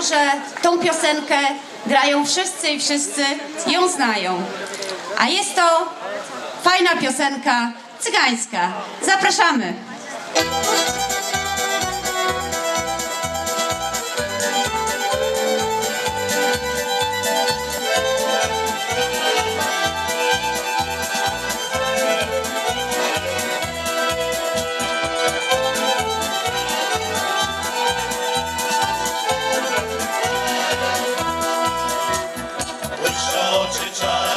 że tą piosenkę grają wszyscy i wszyscy ją znają. A jest to fajna piosenka cygańska. Zapraszamy! sun.